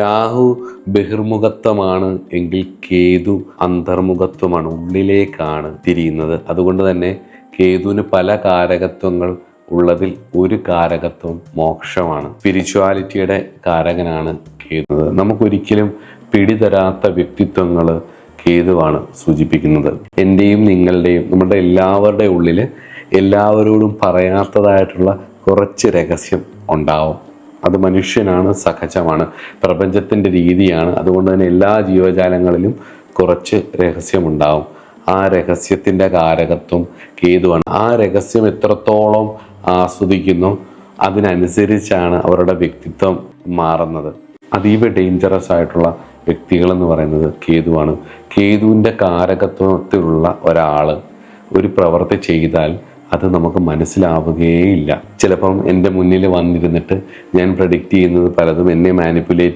രാഹു ബഹിർമുഖത്വമാണ് എങ്കിൽ കേതു അന്തർമുഖത്വമാണ് ഉള്ളിലേക്കാണ് തിരിയുന്നത്. അതുകൊണ്ട് തന്നെ കേതുവിന് പല കാരകത്വങ്ങൾ ഉള്ളതിൽ ഒരു കാരകത്വം മോക്ഷമാണ്. സ്പിരിച്വാലിറ്റിയുടെ കാരകനാണ് കേതു. നമുക്കൊരിക്കലും പിടിതരാത്ത വ്യക്തിത്വങ്ങൾ കേതുവാണ് സൂചിപ്പിക്കുന്നത്. എന്റെയും നിങ്ങളുടെയും നമ്മുടെ എല്ലാവരുടെ ഉള്ളിൽ എല്ലാവരോടും പറയാത്തതായിട്ടുള്ള കുറച്ച് രഹസ്യം ഉണ്ടാവും. അത് മനുഷ്യനാണ് സഹജമാണ്. പ്രപഞ്ചത്തിന്റെ രീതിയാണ്. അതുകൊണ്ട് തന്നെ എല്ലാ ജീവജാലങ്ങളിലും കുറച്ച് രഹസ്യമുണ്ടാവും. ആ രഹസ്യത്തിന്റെ കാരകത്വം കേതുവാണ്. ആ രഹസ്യം എത്രത്തോളം ആസ്വദിക്കുന്നു അതിനനുസരിച്ചാണ് അവരുടെ വ്യക്തിത്വം മാറുന്നത്. അതീവ ഡേഞ്ചറസ് ആയിട്ടുള്ള വ്യക്തികളെന്ന് പറയുന്നത് കേതുവാണ്. കേതുവിന്റെ കാരകത്വത്തിലുള്ള ഒരാൾ ഒരു പ്രവൃത്തി ചെയ്താൽ അത് നമുക്ക് മനസ്സിലാവുകയേ ഇല്ല ചിലപ്പം എന്റെ മുന്നിൽ വന്നിരുന്നിട്ട് ഞാൻ പ്രഡിക്റ്റ് ചെയ്യുന്നത് പലതും എന്നെ മാനിപ്പുലേറ്റ്